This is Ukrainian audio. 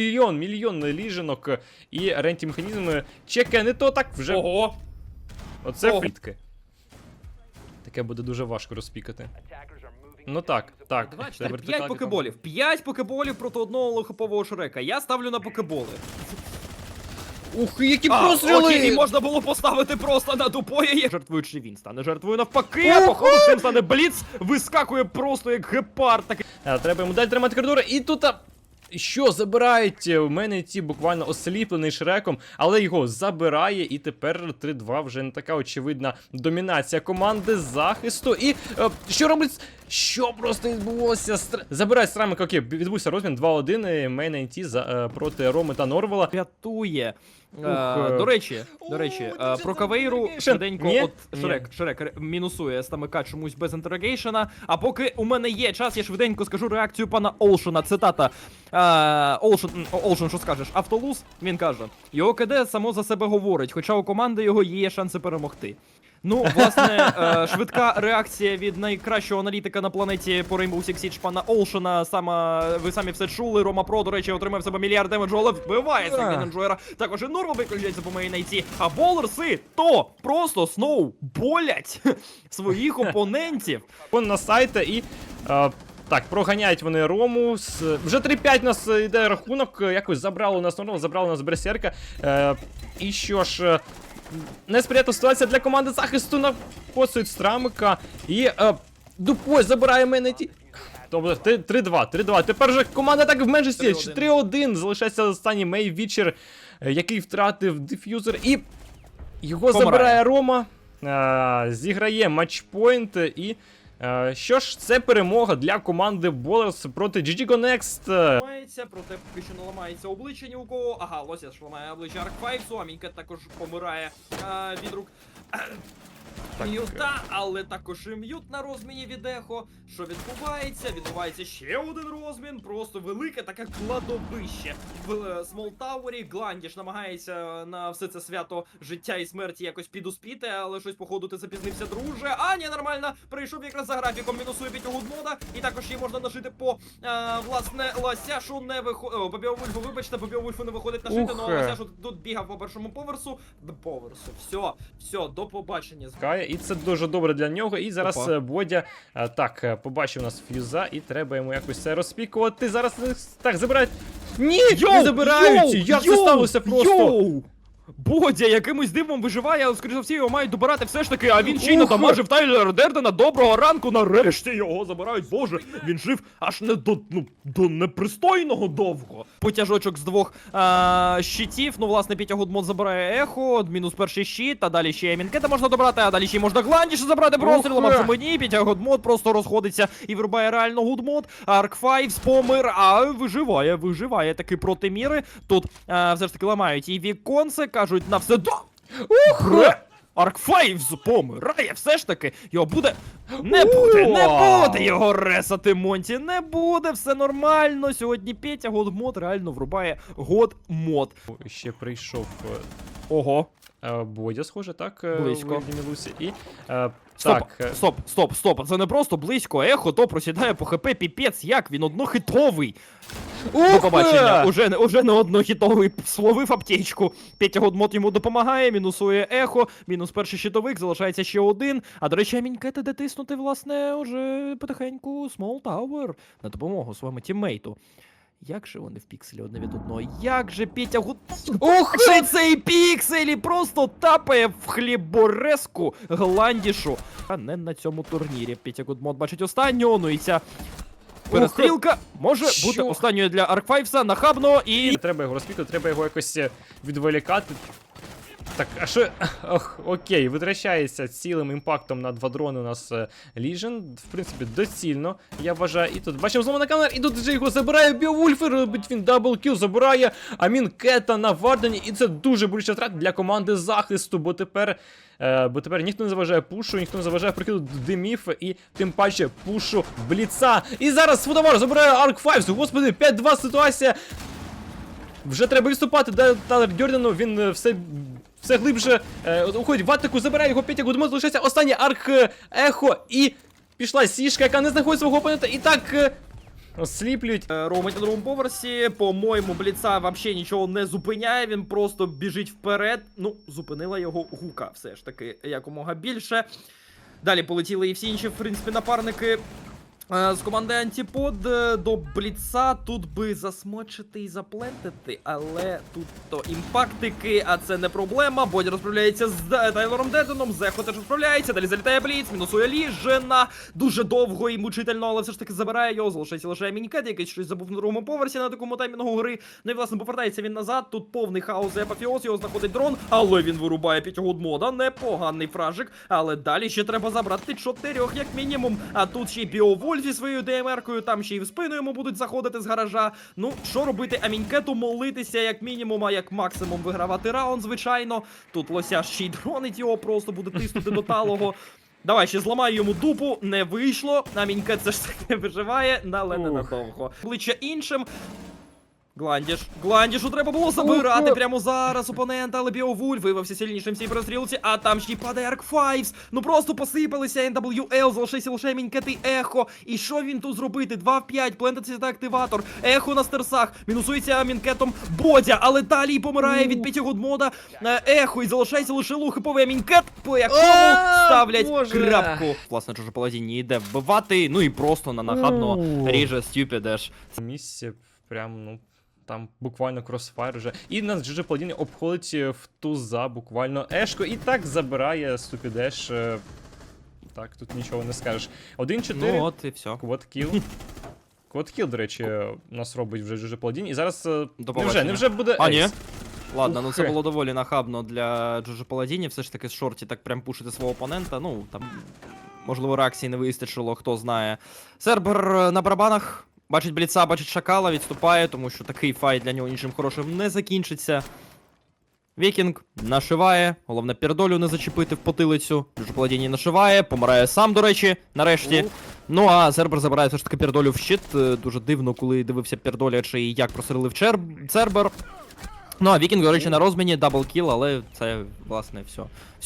мільйон, мільйон ліженок і ренті механізми чекає не то так вже. Ого! Оце Ого. флітки. Таке буде дуже важко розпікати. Ну так, так. Два, чотири, п'ять покеболів. П'ять покеболів проти одного лохопового шрека. Я ставлю на покеболи. Ух, які А, постріли! окей, можна було поставити просто на тупоє. Жертвуючи він стане жертвою навпаки, а походу цим стане бліц, вискакує просто як гепард. Такий. А, треба йому далі тримати коридори. І тут. Що забирають? У мене ці буквально осліплений шреком, але його забирає, і тепер 3-2 вже не така очевидна домінація команди захисту. І е, що робить? Що просто відбулося? Стр... Забирає Страмик, окей, відбувся розмін 2-1 Мейн NT за, е, проти Роми та Норвела. Рятує. Е, е. до речі, до речі, е, про кавейру швиденько, Ні? от Ні. Шрек, Шрек ре- мінусує стамика чомусь без інтерогейшена. А поки у мене є час, я швиденько скажу реакцію пана Олшена. Цитата. Е, Олшен, м, Олшен, що скажеш? Автолуз? Він каже: його КД само за себе говорить, хоча у команди його є шанси перемогти. Ну, власне, е, швидка реакція від найкращого аналітика на планеті по Rainbow Six Siege пана Олшена. Саме ви самі все чули. Рома Про, до речі, отримав себе мільярд демеджу, але вбиває. Сенджуера. Також і Норма виключається по моїй найці. А болерси то просто сноу болять своїх опонентів. Вон на сайти і. Е, так, проганяють вони Рому. Вже 3-5 у нас е, йде рахунок. е, Якось забрали у нас Норвел, забрали у нас Берсерка. Е, і що ж. Несприятна ситуація для команди захисту напосують Страмика. І е, Дупой забирає мене ті. Тобто 3-2, 3-2. Тепер же команда так в меншості. 3-1. 3-1. Залишається останній Мей Вічер, е, який втратив диф'юзер. І його Помирає. забирає Рома. Е, зіграє матчпойнт і. Е, Що ж, це перемога для команди Болерс проти GG Connect. Е, Ламається, проте поки що не ламається обличчя ні у кого. Ага, Лося ж ламає обличчя Аркфайсу, а Мінька також помирає а, від рук. М'юта, але також і м'ют на розміні від ехо. Що відбувається? Відбувається ще один розмін, просто велике таке кладовище в е, Смолтауері. Гландіш намагається на все це свято життя і смерті якось підуспіти, але щось, походу, ти запізнився, друже. А, ні, нормально, прийшов якраз за графіком, мінусує п'ятього гудмода, і також її можна нажити по е, власне лосяшу не виходить. побіовульфу, вибачте, по Біовульфу не виходить нажити, Ух, але е. лосяшу тут бігав по першому поверсу. До поверсу. Все, все, до побачення. Кає, і це дуже добре для нього. І зараз Опа. е, Бодя е, так е, побачив нас ф'юза, і треба йому якось це розпікувати. Зараз так забирають. Ні! не забирають! Як це сталося просто? Йоу! Бодя якимось дивом виживає, але скоріше за все його мають добирати все ж таки, а він ще й надамажив Тайлера Дердена. Доброго ранку, нарешті його забирають. Боже, він жив аж не до ну до непристойного довго. Потяжочок з двох а, щитів. Ну, власне, Пітя Гудмот забирає ехо, мінус перший щит, а далі ще Мінкета можна добрати, а далі ще можна гландіше забрати прострілом. А в цьому Пітя Гудмот просто розходиться і вирубає реально Гудмот. Арк Файвс помер, а виживає, виживає таки проти міри. Тут а, все ж таки ламають і віконце, кажуть на все до. Ух! Арк помирає, все ж таки його буде. Не буде, не буде його ресати Монті, не буде, все нормально. Сьогодні Петя Годмод реально врубає Годмод. Ще прийшов е, Ого. е, Бодя, схоже, так? е, Близько. І е, Стоп, так. стоп, стоп, стоп. Це не просто близько. Ехо, то просідає по хп піпець, як він однохитовий. До побачення. Уже, уже не однохітовий словив аптечку. Петя Годмот йому допомагає, мінусує ехо, мінус перший щитовик, залишається ще один. А до речі, Амінькета де тиснути, власне, уже потихеньку Small Tower на допомогу своєму тіммейту. Як же вони в пікселі одне від одного? Як же Петя Гуд... Ух! Ще цей пікселі просто тапає в хліборезку гландішу. А не на цьому турнірі. Петя Гудмот бачить останнього, ну і ця перестрілка може Що? бути останньою для Аркфайвса нахабно і. Треба його розпікати, треба його якось е, відволікати. Так, а що. Ох, окей, витрачається цілим імпактом на два дрони у нас Ліжен. В принципі, доцільно, я вважаю. І тут бачимо знову на камер, і тут вже його забирає Біовульфер, робить він даблкіл, забирає Амін Кета на Вардені. І це дуже болюча втрата для команди захисту, бо тепер. Е, бо тепер ніхто не заважає пушу, ніхто не заважає прикиду димів і тим паче пушу бліца. І зараз Фудовар забирає Арк 5. Господи, 5-2 ситуація. Вже треба відступати, Талер Дьордану, він е, все. Все глибше е, уходить в атаку, забирає його Петя Гудмот, залишається останній арк е, ехо і пішла сішка, яка не знаходить свого опонента. І так. Е, осліплюють. Е, Роумить на другому поверсі. По-моєму, Бліца взагалі нічого не зупиняє. Він просто біжить вперед. Ну, зупинила його гука, все ж таки, якомога більше. Далі полетіли і всі інші, в принципі, напарники. Е, З команди Антипод е, до Бліца тут би засмочити і заплентити, але тут то імпактики, а це не проблема. Бодя розправляється з Д- Тайлором Деденом, Зехо теж розправляється, далі залітає Бліц, мінусує Ліжена. Дуже довго і мучительно, але все ж таки забирає його. Залишається лише Мінікет, який щось забув на другому поверсі на такому таймінгу гри. Ну і власне повертається він назад. Тут повний хаос і апофіоз, його знаходить дрон, але він вирубає п'ятьогод мода. Непоганий фражик. Але далі ще треба забрати чотирьох, як мінімум. А тут ще й Біоволь зі своєю ДМРкою, там ще й в спину йому будуть заходити з гаража. Ну, що робити? Амінькету молитися, як мінімум, а як максимум вигравати раунд, звичайно. Тут лося ще й дронить його, просто буде тиснути до талого. Давай, ще зламаю йому дупу, не вийшло. Амінькет це ж таки не виживає, але не надовго. Обличчя іншим. Гландіш, Гландішу треба було забирати прямо зараз опонента, але Біовуль виявився сильнішим в цій перестрілці, а там ще й падає Арк Файвс. Ну просто посипалися NWL, залишився лише Мінькет і Ехо. І що він тут зробити? 2 в 5, плентається та активатор. Ехо на стерсах, мінусується Мінкетом Бодя, але далі й помирає від п'ятігодмода е, Ехо, і залишається лише лухиповий Мінкет, по якому ставлять крапку. Власне, Джорджо Паладіні йде вбивати, ну і просто на нахабно Ух. ріже Стюпідеш. Місце прям, ну. Там буквально кросфайр уже. І нас GG Паладіни обходить е, в туза буквально Ешко і так забирає Ступідеш. е, Так, тут нічого не скажеш. 1-4. Ну от і все. Квадкіл. Квадкіл, до речі, нас робить вже GG Паладін. І зараз. е, Невже, невже буде А, ні. Ладно, ну це було доволі нахабно для Джоджо Паладіні. Все ж таки з шорті так прям пушити свого опонента. Ну там можливо реакції не вистачило, хто знає. Сербер на барабанах. Бачить бліца, бачить шакала, відступає, тому що такий файт для нього нічим хорошим не закінчиться. Вікінг нашиває, головне пердолю не зачепити в потилицю. Джоджо Паладіні нашиває, помирає сам, до речі, нарешті. Ну а Цербер забирає все ж таки пердолю в щит. Е, Дуже дивно, коли дивився пердоля, чи як просрелив Чер... Цербер. Ну а Вікінг, до речі, на розміні, даблкіл, але це, власне, все.